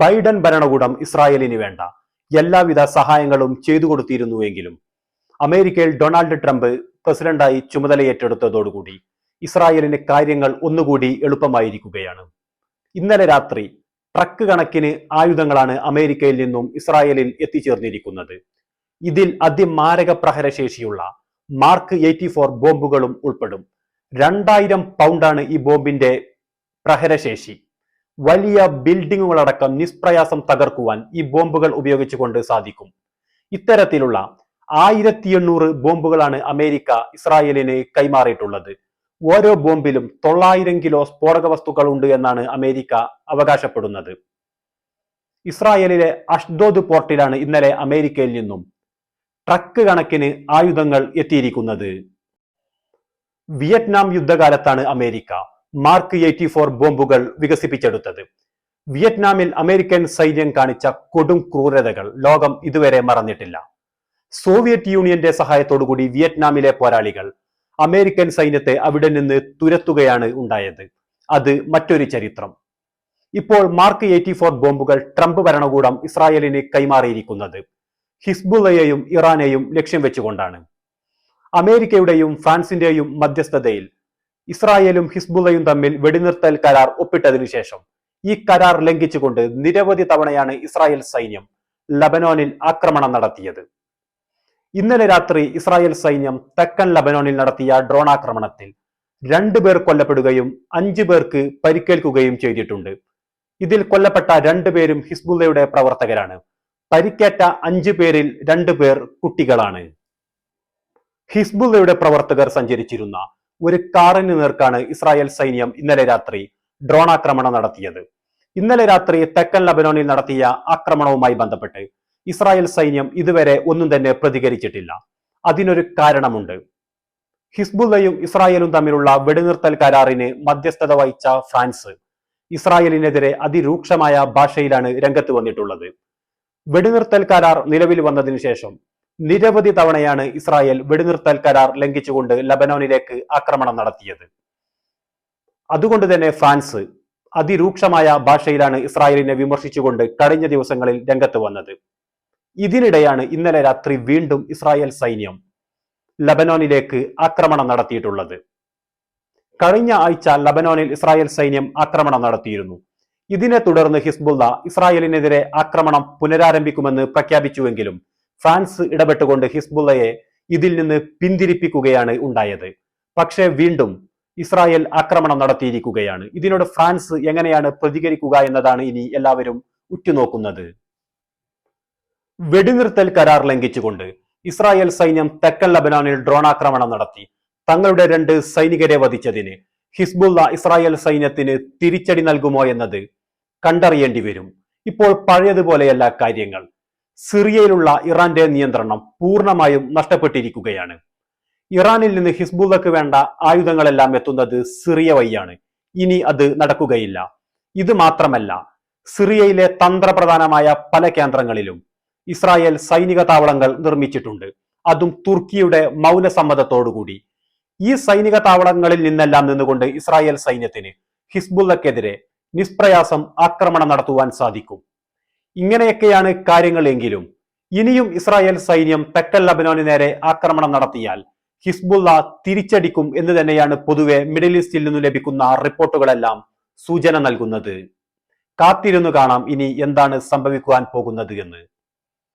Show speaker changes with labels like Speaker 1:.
Speaker 1: Biden ഭരണകൂടം ഇസ്രായേലിന് വേണ്ട. എല്ലാവിധ സഹായങ്ങളും ചെയ്തു കൊടുത്തിരുന്നുവെങ്കിലും അമേരിക്കയിൽ ഡൊണാൾഡ് ട്രംപ് പ്രസിഡന്റായി ചുമതലയേറ്റെടുത്തതോടുകൂടി ഇസ്രായേലിന് കാര്യങ്ങൾ ഒന്നുകൂടി എളുപ്പമായിരിക്കുകയാണ്. ഇന്നലെ രാത്രി ട്രക്ക് കണക്കിന് ആയുധങ്ങളാണ് അമേരിക്കയിൽ നിന്നും ഇസ്രായേലിൽ എത്തിച്ചേർന്നിരിക്കുന്നത്. ഇതിൽ അതിമാരക പ്രഹരശേഷിയുള്ള മാർക്ക് എയ്റ്റി ഫോർ ബോംബുകളും ഉൾപ്പെടും. രണ്ടായിരം പൗണ്ടാണ് ഈ ബോംബിന്റെ പ്രഹരശേഷി. വലിയ ബിൽഡിങ്ങുകളടക്കം നിഷ്പ്രയാസം തകർക്കുവാൻ ഈ ബോംബുകൾ ഉപയോഗിച്ചുകൊണ്ട് സാധിക്കും. ഇത്തരത്തിലുള്ള ആയിരത്തി എണ്ണൂറ് ബോംബുകളാണ് അമേരിക്ക ഇസ്രായേലിന് കൈമാറിയിട്ടുള്ളത്. ഓരോ ബോംബിലും തൊള്ളായിരം കിലോ സ്ഫോടക വസ്തുക്കൾ ഉണ്ട് എന്നാണ് അമേരിക്ക അവകാശപ്പെടുന്നത്. ഇസ്രായേലിലെ അഷ്ദോദ് പോർട്ടിലാണ് ഇന്നലെ അമേരിക്കയിൽ നിന്നും ട്രക്ക് കണക്കിന് ആയുധങ്ങൾ എത്തിയിരിക്കുന്നത്. വിയറ്റ്നാം യുദ്ധകാലത്താണ് അമേരിക്ക. മാർക്ക് എയ്റ്റി ഫോർ ബോംബുകൾ വികസിപ്പിച്ചെടുത്തത്. വിയറ്റ്നാമിൽ അമേരിക്കൻ സൈന്യം കാണിച്ച കൊടും ക്രൂരതകൾ ലോകം ഇതുവരെ മറന്നിട്ടില്ല. സോവിയറ്റ് യൂണിയന്റെ സഹായത്തോടുകൂടി വിയറ്റ്നാമിലെ പോരാളികൾ അമേരിക്കൻ സൈന്യത്തെ അവിടെ നിന്ന് തുരത്തുകയാണ് ഉണ്ടായത്. അത് മറ്റൊരു ചരിത്രം. ഇപ്പോൾ മാർക്ക് എയ്റ്റി ഫോർ ബോംബുകൾ ട്രംപ് ഭരണകൂടം ഇസ്രായേലിന് കൈമാറിയിരിക്കുന്നത്. ഹിസ്ബുള്ളയെയും ഇറാനെയും ലക്ഷ്യം വെച്ചുകൊണ്ടാണ്. അമേരിക്കയുടെയും ഫ്രാൻസിന്റെയും മധ്യസ്ഥതയിൽ ഇസ്രായേലും ഹിസ്ബുള്ളയും തമ്മിൽ വെടിനിർത്തൽ കരാർ ഒപ്പിട്ടതിനു ശേഷം ഈ കരാർ ലംഘിച്ചുകൊണ്ട് നിരവധി തവണയാണ് ഇസ്രായേൽ സൈന്യം ലബനോനിൽ ആക്രമണം നടത്തിയത്. ഇന്നലെ രാത്രി ഇസ്രായേൽ സൈന്യം തെക്കൻ ലബനോനിൽ നടത്തിയ ഡ്രോൺ ആക്രമണത്തിൽ രണ്ടു പേർ കൊല്ലപ്പെടുകയും അഞ്ചു പേർക്ക് പരിക്കേൽക്കുകയും ചെയ്തിട്ടുണ്ട്. ഇതിൽ കൊല്ലപ്പെട്ട രണ്ടുപേരും ഹിസ്ബുള്ളയുടെ പ്രവർത്തകരാണ്. പരിക്കേറ്റ അഞ്ചു പേരിൽ രണ്ടു പേർ കുട്ടികളാണ്. ഹിസ്ബുള്ളയുടെ പ്രവർത്തകർ സഞ്ചരിച്ചിരുന്ന ഒരു കാറിന് നേർക്കാണ് ഇസ്രായേൽ സൈന്യം ഇന്നലെ രാത്രി ഡ്രോൺ ആക്രമണം നടത്തിയത്. ഇന്നലെ രാത്രി തെക്കൻ ലബനോണിൽ നടത്തിയ ആക്രമണവുമായി ബന്ധപ്പെട്ട് ഇസ്രായേൽ സൈന്യം ഇതുവരെ ഒന്നും തന്നെ പ്രതികരിച്ചിട്ടില്ല. അതിനൊരു കാരണമുണ്ട്. ഹിസ്ബുള്ളയും ഇസ്രായേലും തമ്മിലുള്ള വെടിനിർത്തൽ കരാറിന് മധ്യസ്ഥത വഹിച്ച ഫ്രാൻസ് ഇസ്രായേലിനെതിരെ അതിരൂക്ഷമായ ഭാഷയിലാണ് രംഗത്ത് വന്നിട്ടുള്ളത്. വെടിനിർത്തൽ കരാർ നിലവിൽ വന്നതിനു ശേഷം നിരവധി തവണയാണ് ഇസ്രായേൽ വെടിനിർത്തൽ കരാർ ലംഘിച്ചുകൊണ്ട് ലബനോനിലേക്ക് ആക്രമണം നടത്തിയത്. അതുകൊണ്ട് തന്നെ ഫ്രാൻസ് അതിരൂക്ഷമായ ഭാഷയിലാണ് ഇസ്രായേലിനെ വിമർശിച്ചുകൊണ്ട് കഴിഞ്ഞ ദിവസങ്ങളിൽ രംഗത്ത് വന്നത്. ഇതിനിടെയാണ് ഇന്നലെ രാത്രി വീണ്ടും ഇസ്രായേൽ സൈന്യം ലബനോനിലേക്ക് ആക്രമണം നടത്തിയിട്ടുള്ളത്. കഴിഞ്ഞ ആഴ്ച ലബനോനിൽ ഇസ്രായേൽ സൈന്യം ആക്രമണം നടത്തിയിരുന്നു. ഇതിനെ തുടർന്ന് ഹിസ്ബുള്ള ഇസ്രായേലിനെതിരെ ആക്രമണം പുനരാരംഭിക്കുമെന്ന് പ്രഖ്യാപിച്ചുവെങ്കിലും ഫ്രാൻസ് ഇടപെട്ടുകൊണ്ട് ഹിസ്ബുള്ളയെ ഇതിൽ നിന്ന് പിന്തിരിപ്പിക്കുകയാണ് ഉണ്ടായത്. പക്ഷേ വീണ്ടും ഇസ്രായേൽ ആക്രമണം നടത്തിയിരിക്കുകയാണ്. ഇതിനോട് ഫ്രാൻസ് എങ്ങനെയാണ് പ്രതികരിക്കുക എന്നതാണ് ഇനി എല്ലാവരും ഉറ്റുനോക്കുന്നത്. വെടിനിർത്തൽ കരാർ ലംഘിച്ചുകൊണ്ട് ഇസ്രായേൽ സൈന്യം തെക്കൻ ലബനാനിൽ ഡ്രോൺ ആക്രമണം നടത്തി. തങ്ങളുടെ രണ്ട് സൈനികരെ വധിച്ചതിന് ഹിസ്ബുള്ള ഇസ്രായേൽ സൈന്യത്തിന് തിരിച്ചടി നൽകുമോ എന്നത് കണ്ടറിയേണ്ടി വരും. ഇപ്പോൾ പഴയതുപോലെയല്ല കാര്യങ്ങൾ. സിറിയയിലുള്ള ഇറാന്റെ നിയന്ത്രണം പൂർണമായും നഷ്ടപ്പെട്ടിരിക്കുകയാണ്. ഇറാനിൽ നിന്ന് ഹിസ്ബുള്ളക്ക് വേണ്ട ആയുധങ്ങളെല്ലാം എത്തുന്നത് സിറിയ വഴിയാണ്. ഇനി അത് നടക്കുകയില്ല. ഇത് മാത്രമല്ല സിറിയയിലെ തന്ത്രപ്രധാനമായ പല കേന്ദ്രങ്ങളിലും ഇസ്രായേൽ സൈനിക താവളങ്ങൾ നിർമ്മിച്ചിട്ടുണ്ട്. അതും തുർക്കിയുടെ മൗനസമ്മതത്തോടുകൂടി. ഈ സൈനിക താവളങ്ങളിൽ നിന്നെല്ലാം നിന്നുകൊണ്ട് ഇസ്രായേൽ സൈന്യത്തിന് ഹിസ്ബുള്ളക്കെതിരെ നിഷ്പ്രയാസം ആക്രമണം നടത്തുവാൻ സാധിക്കും. ഇങ്ങനെയൊക്കെയാണ് കാര്യങ്ങളെങ്കിലും. ഇനിയും ഇസ്രായേൽ സൈന്യം തെക്കൻ ലബനോന് നേരെ ആക്രമണം നടത്തിയാൽ ഹിസ്ബുള്ള തിരിച്ചടിക്കും എന്ന് തന്നെയാണ് പൊതുവെ മിഡിൽ ഈസ്റ്റിൽ നിന്നും ലഭിക്കുന്ന റിപ്പോർട്ടുകളെല്ലാം സൂചന നൽകുന്നത്. കാത്തിരുന്നു കാണാം ഇനി എന്താണ് സംഭവിക്കുവാൻ പോകുന്നത് എന്ന്.